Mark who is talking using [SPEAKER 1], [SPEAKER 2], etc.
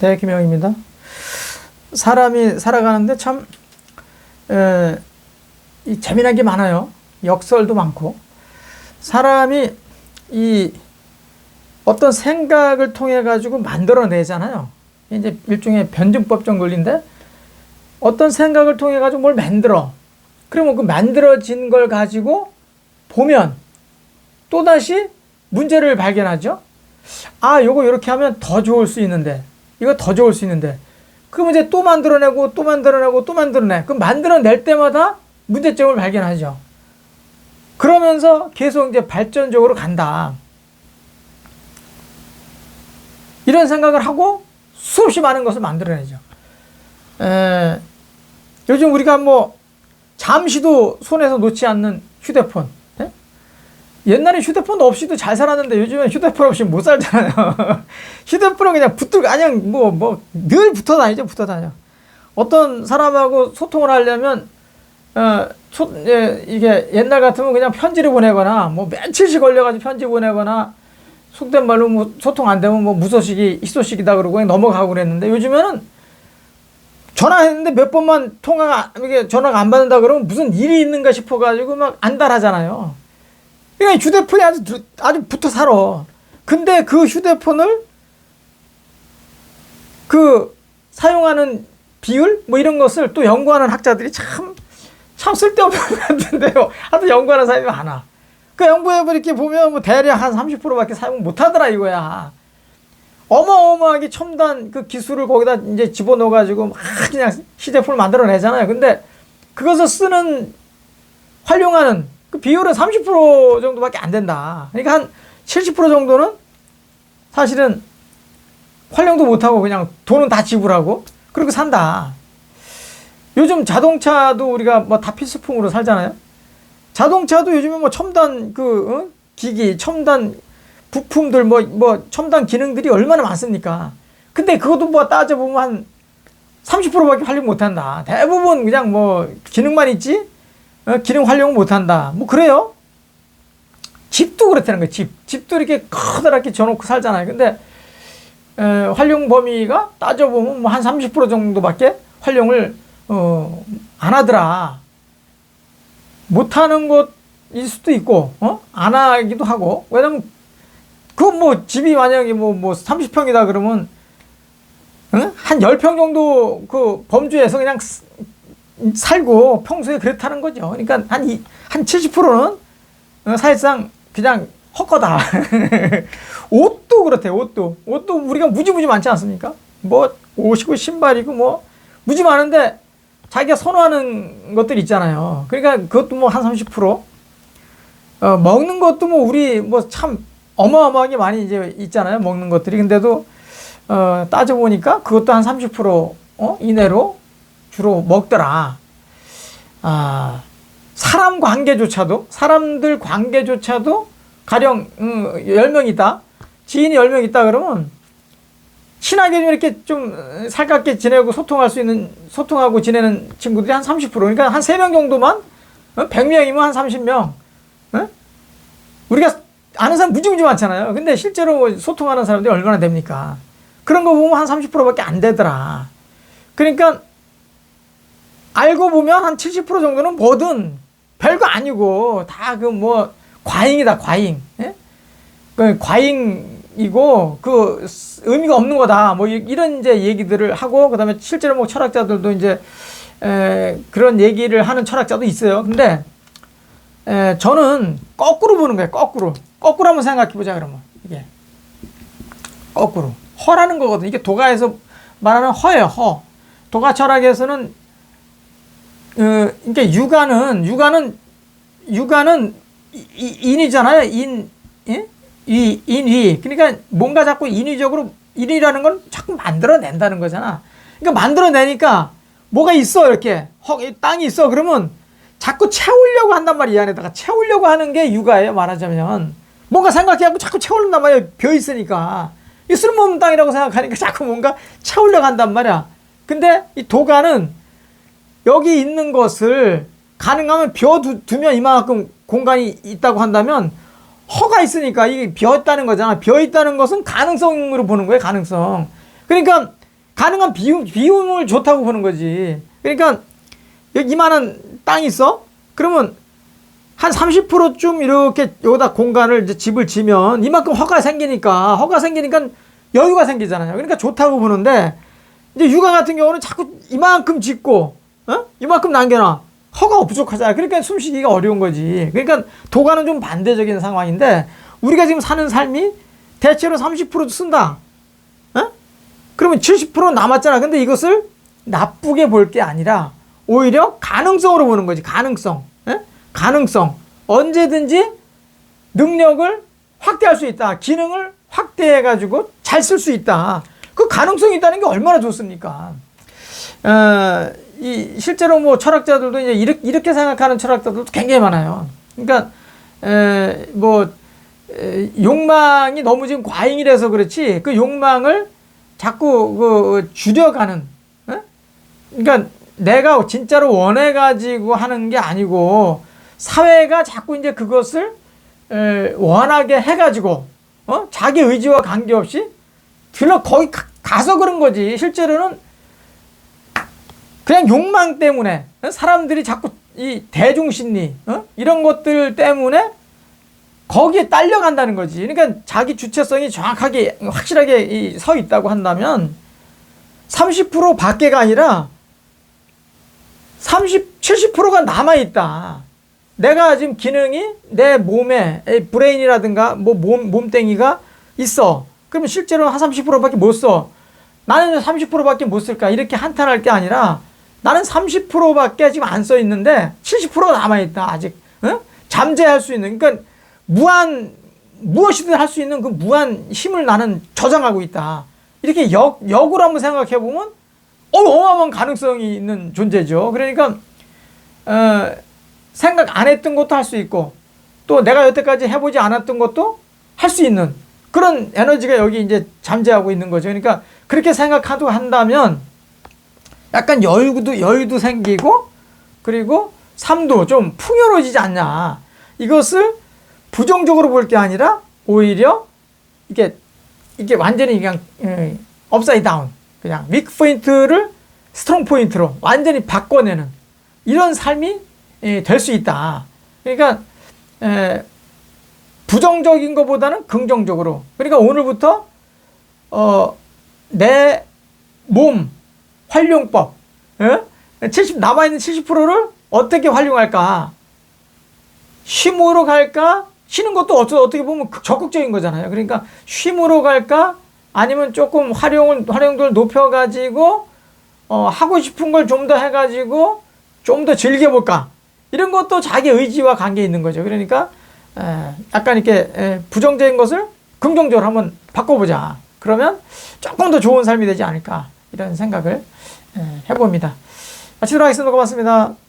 [SPEAKER 1] 네, 김영입니다. 사람이 살아가는데 참, 에, 이 재미난 게 많아요. 역설도 많고. 사람이 이 어떤 생각을 통해 가지고 만들어내잖아요. 이제 일종의 변증법 정글인데 어떤 생각을 통해 가지고 뭘 만들어. 그러면 그 만들어진 걸 가지고 보면 또 다시 문제를 발견하죠. 아, 요거 이렇게 하면 더 좋을 수 있는데. 이거 더 좋을 수 있는데. 그럼 이제 또 만들어내고 또 만들어내고 또 만들어내. 그럼 만들어낼 때마다 문제점을 발견하죠. 그러면서 계속 이제 발전적으로 간다. 이런 생각을 하고 수없이 많은 것을 만들어내죠. 에, 요즘 우리가 뭐 잠시도 손에서 놓지 않는 휴대폰. 예? 옛날에 휴대폰 없이도 잘 살았는데 요즘엔 휴대폰 없이 못 살잖아요. 휴대폰은 그냥 붙들 그냥 뭐 뭐 늘 붙어 다니죠, 붙어 다녀. 어떤 사람하고 소통을 하려면 어, 소, 예, 이게 옛날 같으면 그냥 편지를 보내거나 뭐 며칠씩 걸려가지고 편지 보내거나 속된 말로 뭐 소통 안 되면 뭐 무소식이 희소식이다 그러고 그냥 넘어가고 그랬는데 요즘에는 전화했는데 몇 번만 통화가 이게 전화가 안 받는다 그러면 무슨 일이 있는가 싶어가지고 막 안달하잖아요. 그러니까 휴대폰이 아주 두- 아주 붙어 살아. 근데 그 휴대폰을 그 사용하는 비율 뭐 이런 것을 또 연구하는 학자들이 참 참 쓸데없는 것 같은데요. 하여튼 연구하는 사람이 많아. 그 연구해 이렇게 보면 뭐 대략 한 30%밖에 사용 못 하더라 이거야. 어마어마하게 첨단 그 기술을 거기다 이제 집어넣어 가지고 막 그냥 휴대폰을 만들어내잖아요. 근데 그것을 쓰는 활용하는 그 비율은 30% 정도밖에 안 된다. 그러니까 한 70% 정도는 사실은 활용도 못하고 그냥 돈은 다 지불하고 그렇게 산다. 요즘 자동차도 우리가 뭐 다 필수품으로 살잖아요. 자동차도 요즘에 뭐 첨단 그 어? 기기, 첨단 부품들 뭐 뭐 첨단 기능들이 얼마나 많습니까? 근데 그것도 뭐 따져 보면 한 30%밖에 활용 못 한다. 대부분 그냥 뭐 기능만 있지 어, 기능 활용 못 한다. 뭐 그래요. 집도 그렇다는 거예요. 집. 집도 이렇게 커다랗게 져놓고 살잖아요. 근데 에, 활용 범위가 따져보면 뭐 한 30% 정도밖에 활용을 어, 안 하더라. 못하는 것일 수도 있고, 어? 안 하기도 하고. 왜냐면, 그 뭐, 집이 만약에 뭐, 뭐, 30평이다 그러면, 응? 한 10평 정도 그 범주에서 그냥 쓰- 살고 평소에 그렇다는 거죠. 그러니까 한, 이, 한 70%는 어, 사실상 그냥 헛거다. 옷도 그렇대요, 옷도. 옷도 우리가 무지무지 많지 않습니까? 뭐, 옷이고 신발이고 뭐, 무지 많은데 자기가 선호하는 것들 있잖아요. 그러니까 그것도 뭐 한 30%. 어, 먹는 것도 뭐 우리 뭐 참 어마어마하게 많이 이제 있잖아요. 먹는 것들이. 근데도 어, 따져보니까 그것도 한 30% 어? 이내로 주로 먹더라. 아, 사람 관계조차도, 사람들 관계조차도 가령, 음, 10명 있다. 지인이 10명 있다 그러면 친하게 좀 이렇게 좀 살갑게 지내고 소통할 수 있는, 소통하고 지내는 친구들이 한 30%. 그러니까 한 3명 정도만, 어? 100명이면 한 30명. 어? 우리가 아는 사람 무지무지 많잖아요. 근데 실제로 소통하는 사람들이 얼마나 됩니까? 그런 거 보면 한 30%밖에 안 되더라. 그러니까 알고 보면 한 70% 정도는 뭐든 별거 아니고 다 그 뭐 과잉이다 과잉. 예? 그 과잉이고 그 의미가 없는 거다. 뭐 이- 이런 이제 얘기들을 하고 그다음에 실제로 뭐 철학자들도 이제 에, 그런 얘기를 하는 철학자도 있어요. 근데 에, 저는 거꾸로 보는 거예요. 거꾸로. 거꾸로 한번 생각해 보자 그러면 이게 거꾸로 허라는 거거든. 이게 도가에서 말하는 허예요. 허. 도가 철학에서는 어, 그러니까 육아는 육아는 육아는 인이잖아요. 인, 예? 이 인위. 그러니까 뭔가 자꾸 인위적으로 인이라는 건 자꾸 만들어낸다는 거잖아. 그러니까 만들어내니까 뭐가 있어 이렇게 허, 이 땅이 있어 그러면 자꾸 채우려고 한단 말이야 이 안에다가 채우려고 하는 게 육아예요 말하자면 뭔가 생각해갖고 자꾸 채우는단 말이야 벼 있으니까 이 쓸모없는 땅이라고 생각하니까 자꾸 뭔가 채우려고 한단 말이야 근데 이 도가는 여기 있는 것을 가능하면 벼 두, 두면 이만큼 공간이 있다고 한다면 허가 있으니까 이게 비어 있다는 거잖아. 비어 있다는 것은 가능성으로 보는 거예요. 가능성. 그러니까 가능한 비움, 비움을 좋다고 보는 거지. 그러니까 여기 이만한 땅이 있어? 그러면 한 30%쯤 이렇게 여기다 공간을 이제 집을 지면 이만큼 허가 생기니까 허가 생기니까 여유가 생기잖아요. 그러니까 좋다고 보는데 이제 육아 같은 경우는 자꾸 이만큼 짓고 어? 이만큼 남겨놔. 허가가 부족하잖아. 그러니까 숨쉬기가 어려운 거지. 그러니까 도가는 좀 반대적인 상황인데 우리가 지금 사는 삶이 대체로 30% 쓴다. 어? 그러면 70% 남았잖아. 근데 이것을 나쁘게 볼 게 아니라 오히려 가능성으로 보는 거지. 가능성. 예? 가능성. 언제든지 능력을 확대할 수 있다. 기능을 확대해가지고 잘 쓸 수 있다. 그 가능성이 있다는 게 얼마나 좋습니까? 어, 이 실제로 뭐 철학자들도 이제 이렇게, 이렇게 생각하는 철학자들도 굉장히 많아요. 그러니까 에, 뭐 에, 욕망이 너무 지금 과잉이 돼서 그렇지 그 욕망을 자꾸 그 줄여가는 에? 그러니까 내가 진짜로 원해 가지고 하는 게 아니고 사회가 자꾸 이제 그것을 에, 원하게 해 가지고 어? 자기 의지와 관계없이 들러 거기 가, 가서 그런 거지 실제로는 그냥 욕망 때문에 어? 사람들이 자꾸 이 대중심리 어? 이런 것들 때문에 거기에 딸려간다는 거지. 그러니까 자기 주체성이 정확하게 확실하게 이 서 있다고 한다면 30% 밖에가 아니라 30, 70%가 남아 있다. 내가 지금 기능이 내 몸에 이 브레인이라든가 뭐 몸, 몸땡이가 있어. 그러면 실제로 한 30%밖에 못 써. 나는 왜 30%밖에 못 쓸까? 이렇게 한탄할 게 아니라 나는 30%밖에 지금 안 써 있는데 70% 남아 있다. 아직 어? 잠재할 수 있는 그러니까 무한 무엇이든 할 수 있는 그 무한 힘을 나는 저장하고 있다. 이렇게 역 역으로 한번 생각해 보면 어, 어마어마한 가능성이 있는 존재죠. 그러니까 어, 생각 안 했던 것도 할 수 있고 또 내가 여태까지 해보지 않았던 것도 할 수 있는 그런 에너지가 여기 이제 잠재하고 있는 거죠. 그러니까 그렇게 생각하도 한다면 약간 여유도 여유도 생기고 그리고 삶도 좀 풍요로워지지 않냐. 이것을 부정적으로 볼 게 아니라 오히려 이게 이게 완전히 그냥 업사이드 다운 그냥 위크 포인트를 스트롱 포인트로 완전히 바꿔내는 이런 삶이 될 수 있다. 그러니까 에, 부정적인 것보다는 긍정적으로. 그러니까 오늘부터 어, 내 몸 활용법, 예? 70 남아 있는 70%를 어떻게 활용할까? 쉼으로 갈까? 쉬는 것도 어쩌, 어떻게 보면 적극적인 거잖아요. 그러니까 쉼으로 갈까? 아니면 조금 활용을, 활용도를 높여가지고, 어, 하고 싶은 걸 좀 더 해가지고, 좀 더 즐겨볼까? 이런 것도 자기 의지와 관계 있는 거죠. 그러니까, 에, 약간 이렇게 에, 부정적인 것을 긍정적으로 한번 바꿔보자. 그러면 조금 더 좋은 삶이 되지 않을까. 이런 생각을 에, 해봅니다. 마치도록 하겠습니다. 고맙습니다.